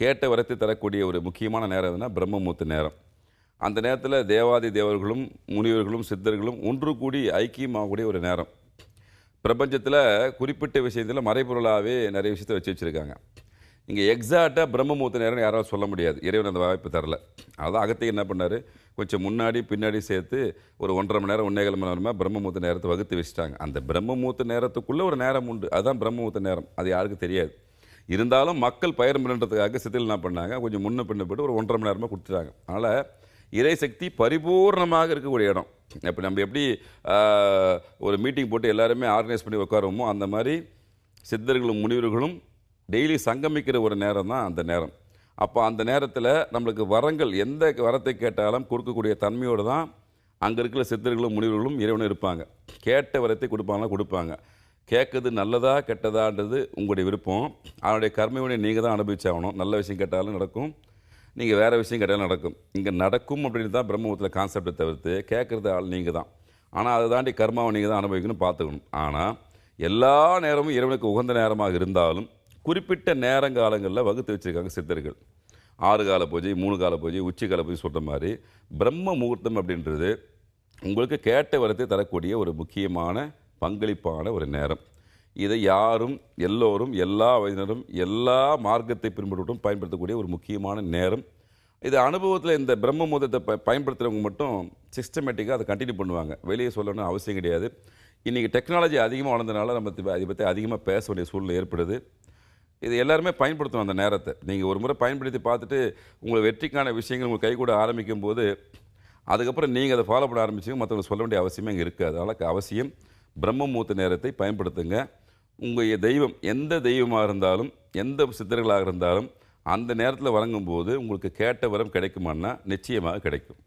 கேட்ட வரத்தை தரக்கூடிய ஒரு முக்கியமான நேரம் எதுனா பிரம்மமூர்த்த நேரம். அந்த நேரத்தில் தேவாதி தேவர்களும் முனிவர்களும் சித்தர்களும் ஒன்று கூடி ஐக்கியமாகக்கூடிய ஒரு நேரம். பிரபஞ்சத்தில் குறிப்பிட்ட விஷயத்தில் மறைபொருளாகவே நிறைய விஷயத்தை வச்சு வச்சுருக்காங்க. இங்கே எக்ஸாக்டாக பிரம்மமூர்த்த நேரம் யாராலும் சொல்ல முடியாது. இறைவன் அந்த வாய்ப்பு தரல. அதான் அகத்தை என்ன பண்ணார்? கொஞ்சம் முன்னாடி பின்னாடி சேர்த்து ஒரு ஒன்றரை மணி நேரம் ஒன்றே மணி நேரமாக பிரம்மமூர்த்த நேரத்தை வகுத்து வச்சுட்டாங்க. அந்த பிரம்மமூர்த்த நேரத்துக்குள்ளே ஒரு நேரம் உண்டு. அதுதான் பிரம்மமூர்த்த நேரம். அது யாருக்கும் தெரியாது. இருந்தாலும் மக்கள் பயிர் பண்ணுறதுக்காக சித்தில் என்ன பண்ணாங்க? கொஞ்சம் முன்ன பின்ன போட்டு ஒரு ஒன்றரை மணி நேரமாக கொடுத்துட்டாங்க அதனால் இறைசக்தி பரிபூர்ணமாக இருக்கக்கூடிய இடம். இப்போ நம்ம எப்படி ஒரு மீட்டிங் போட்டு எல்லாருமே ஆர்கனைஸ் பண்ணி உட்காருவோமோ அந்த மாதிரி சித்தர்களும் முனிவர்களும் டெய்லி சங்கமிக்கிற ஒரு நேரம் தான் அந்த நேரம். அப்போ அந்த நேரத்தில் நம்மளுக்கு வரங்கள் எந்த வரத்தை கேட்டாலும் கொடுக்கக்கூடிய தன்மையோடு தான் அங்கே இருக்கிற சித்தர்களும் முனிவர்களும் இறைவனும் இருப்பாங்க. கேட்ட வரத்தை கொடுப்பாங்களா? கொடுப்பாங்க. கேட்குறது நல்லதா கெட்டதான்றது உங்களுடைய விருப்பம். அதனுடைய கர்மையுடைய நீங்கள் தான் அனுபவிச்சாகணும். நல்ல விஷயம் கேட்டாலும் நடக்கும். நீங்கள் வேறு விஷயம் கேட்டாலும் நடக்கும். இங்கே நடக்கும் அப்படின்னு தான் பிரம்மபுரத்தில் கான்செப்டை தவிர்த்து கேட்குறது ஆள் நீங்கள் தான். ஆனால் அதை தாண்டி கர்மாவை நீங்கள் தான் அனுபவிக்கணும் பார்த்துக்கணும். ஆனால் எல்லா நேரமும் இறைவனுக்கு உகந்த நேரமாக இருந்தாலும் குறிப்பிட்ட நேரங்காலங்களில் வகுத்து வச்சுருக்காங்க சித்தர்கள். ஆறு கால பூஜை மூணு கால பூஜை உச்சி கால பூஜை சொல்கிற மாதிரி பிரம்ம முகூர்த்தம் அப்படின்றது உங்களுக்கு கேட்ட வரத்தை தரக்கூடிய ஒரு முக்கியமான பங்களிப்பான ஒரு நேரம். இதை யாரும் எல்லோரும் எல்லா வயதினரும் எல்லா மார்க்கத்தை பின்பற்றும் பயன்படுத்தக்கூடிய ஒரு முக்கியமான நேரம். இது அனுபவத்தில் இந்த பிரம்ம முகூர்த்தத்தை ப பயன்படுத்துகிறவங்க மட்டும் சிஸ்டமேட்டிக்காக அதை கண்டினியூ பண்ணுவாங்க. வெளியே சொல்லணும்னு அவசியம் கிடையாது. இன்றைக்கி டெக்னாலஜி அதிகமாக வளர்ந்தனால நம்ம அதை பற்றி அதிகமாக பேச வேண்டிய சூழ்நிலை ஏற்படுது. இது எல்லாருமே பயன்படுத்தணும் அந்த நேரத்தை. நீங்கள் ஒரு முறை பயன்படுத்தி பார்த்துட்டு உங்களை வெற்றிக்கான விஷயங்கள் உங்கள் கைகூட ஆரம்பிக்கும் போது அதுக்கப்புறம் நீங்கள் அதை ஃபாலோ பண்ண ஆரம்பிச்சிங்க மற்றவங்க சொல்ல வேண்டிய அவசியமே இங்கே இருக்காது. அதனால் அவசியம் பிரம்மமூர்த்த நேரத்தை பயன்படுத்துங்க. உங்கள் தெய்வம் எந்த தெய்வமாக இருந்தாலும் எந்த சித்தர்களாக இருந்தாலும் அந்த நேரத்தில் வழங்கும்போது உங்களுக்கு கேட்ட வரம் கிடைக்குமான்னா நிச்சயமாக கிடைக்கும்.